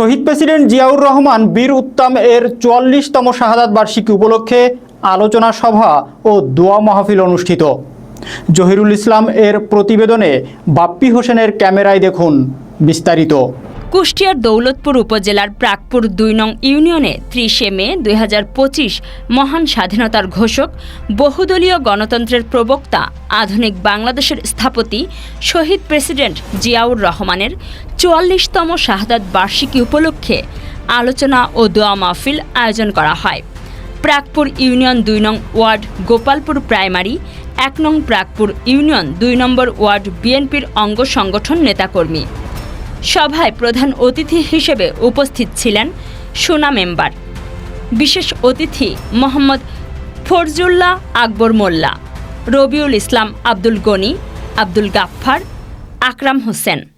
শহীদ president Ziaur Rahman বীর উত্তম এর চুয়াল্লিশতম শাহাদাত বার্ষিকী উপলক্ষে আলোচনা সভা ও দোয়া মাহফিল অনুষ্ঠিত। জহিরুল ইসলাম এর প্রতিবেদনে বাপ্পি হোসেনের ক্যামেরায় দেখুন বিস্তারিত। কুষ্টিয়ার দৌলতপুর উপজেলার প্রাকপুর দুই নং ইউনিয়নে ত্রিশে মে দুই হাজার পঁচিশ মহান স্বাধীনতার ঘোষক, বহুদলীয় গণতন্ত্রের প্রবক্তা, আধুনিক বাংলাদেশের স্থপতি, শহীদ প্রেসিডেন্ট জিয়াউর রহমানের চুয়াল্লিশতম শাহাদাত বার্ষিকী উপলক্ষে আলোচনা ও দোয়া মাহফিল আয়োজন করা হয়। প্রাকপুর ইউনিয়ন দুই নং ওয়ার্ড গোপালপুর প্রাইমারি, এক নং প্রাকপুর ইউনিয়ন দুই নম্বর ওয়ার্ড বিএনপির অঙ্গ সংগঠন নেতাকর্মী। সভায় প্রধান অতিথি হিসেবে উপস্থিত ছিলেন সোনা মেম্বার। বিশেষ অতিথি মোহাম্মদ ফরজুল্লাহ আকবর মোল্লা, রবিউল ইসলাম আব্দুল গনি, আব্দুল গাফফার, আকরাম হোসেন।